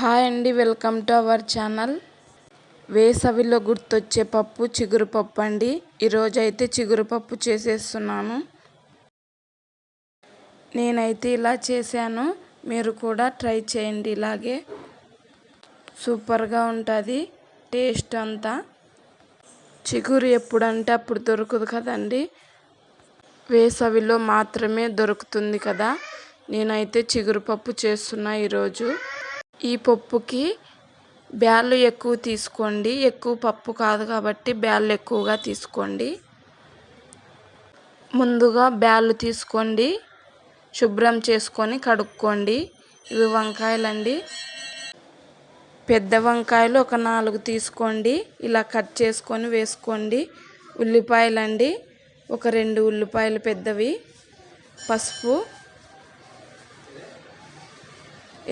Hi అండి welcome to our channel. వేసవిలో గుర్తొచ్చే పప్పు చిగురు పప్పు అండి. ఈరోజు అయితే చిగురు పప్పు చేసేస్తున్నాను. నేనైతే ఇలా చేశాను. మీరు కూడా ట్రై చేయండి ఇలాగే. సూపర్గా ఉంటుంది. టేస్ట్ అంతా. చిగురు ఎప్పుడంటే అప్పుడు దొరకదు కదండి. వేసవిలో మాత్రమే దొరుకుతుంది కదా. నేనైతే చిగురు పప్పు చేస్తున్నా ఈరోజు. ఈ పప్పుకి బ్యాళ్ళు ఎక్కువ తీసుకోండి. ఎక్కువ పప్పు కాదు కాబట్టి బ్యాళ్ళు ఎక్కువగా తీసుకోండి. ముందుగా బ్యాళ్ళు తీసుకోండి. శుభ్రం చేసుకొని కడుక్కోండి. ఇవి వంకాయలండి. పెద్ద వంకాయలు ఒక నాలుగు తీసుకోండి. ఇలా కట్ చేసుకొని వేసుకోండి. ఉల్లిపాయలండి. ఒక రెండు ఉల్లిపాయలు పెద్దవి. పసుపు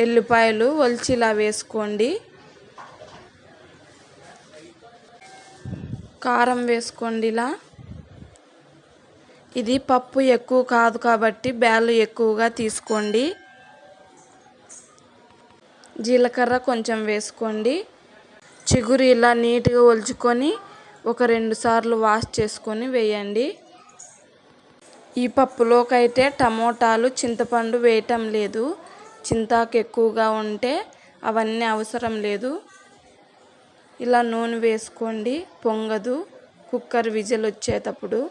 ఎల్లిపాయలు ఒలిచి ఇలా వేసుకోండి. కారం వేసుకోండి ఇలా. ఇది పప్పు ఎక్కువ కాదు కాబట్టి బ్యాలు ఎక్కువగా తీసుకోండి. జీలకర్ర కొంచెం వేసుకోండి. చిగురు ఇలా నీట్గా ఒలుచుకొని ఒక రెండు సార్లు వాష్ చేసుకొని వేయండి. ఈ పప్పులోకైతే టమోటాలు చింతపండు వేయటం లేదు. చింతాకు ఎక్కువగా ఉంటే అవన్నీ అవసరం లేదు. ఇలా నూనె వేసుకోండి పొంగదు కుక్కర్ విజిల్ వచ్చేటప్పుడు.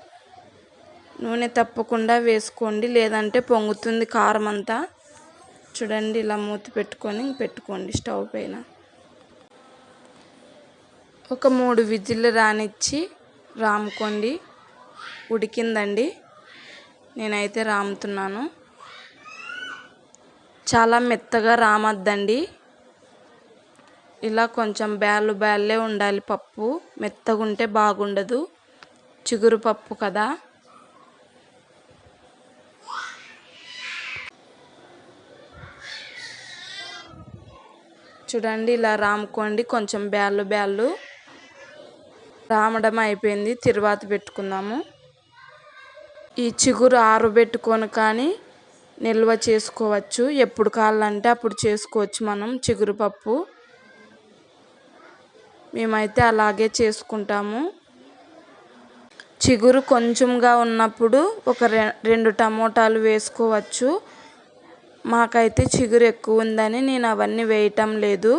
నూనె తప్పకుండా వేసుకోండి లేదంటే పొంగుతుంది కారం అంతా చూడండి ఇలా మూత పెట్టుకొని పెట్టుకోండి స్టవ్ పైన. ఒక మూడు విజిల్లు రానిచ్చి రాముకోండి. ఉడికిందండి. నేనైతే రాముతున్నాను. చాలా మెత్తగా రామద్దండి. ఇలా కొంచెం బ్యాలు బ్యాల్లే ఉండాలి పప్పు. మెత్తగా ఉంటే బాగుండదు. చిగురు పప్పు కదా. చూడండి ఇలా రాముకోండి కొంచెం బ్యాళ్ళు బ్యాళ్ళు. రామడం అయిపోయింది. తిరువాత పెట్టుకుందాము. ఈ చిగురు ఆరబెట్టుకొని కానీ నిల్వ చేసుకోవచ్చు. ఎప్పుడు కావాలంటే అప్పుడు చేసుకోవచ్చు మనం చిగురుపప్పు మేమైతే అలాగే చేసుకుంటాము. చిగురు కొంచెంగా ఉన్నప్పుడు ఒక రెండు టమోటాలు వేసుకోవచ్చు. మాకైతే చిగురు ఎక్కువ ఉందని నేను అవన్నీ వేయటం లేదు.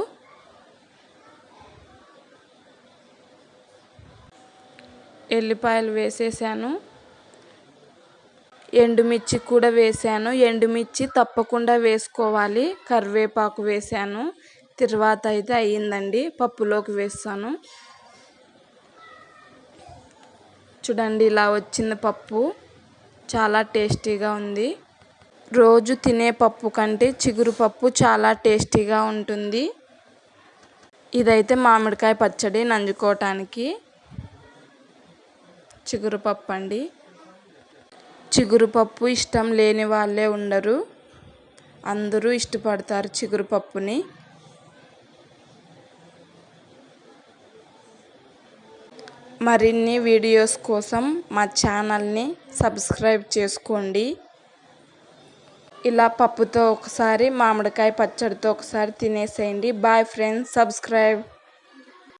ఎల్లిపాయలు వేసేసాను. ఎండుమిర్చి కూడా వేసాను. ఎండుమిర్చి తప్పకుండా వేసుకోవాలి. కరివేపాకు వేసాను. తర్వాత అయితే అయ్యిందండి. పప్పులోకి వేస్తాను. చూడండి ఇలా వచ్చింది పప్పు. చాలా టేస్టీగా ఉంది. రోజు తినే పప్పు కంటే చిగురు పప్పు చాలా టేస్టీగా ఉంటుంది. ఇదైతే మామిడికాయ పచ్చడి నంజుకోవటానికి. చిగురు పప్పు అండి. చిగురుపప్పు ఇష్టం లేని వాళ్ళే ఉండరు. అందరూ ఇష్టపడతారు చిగురుపప్పుని. మరిన్ని వీడియోస్ కోసం మా ఛానల్ని సబ్స్క్రైబ్ చేసుకోండి. ఇలా పప్పుతో ఒకసారి మామిడికాయ పచ్చడితో ఒకసారి తినేసేయండి. Bye friends subscribe.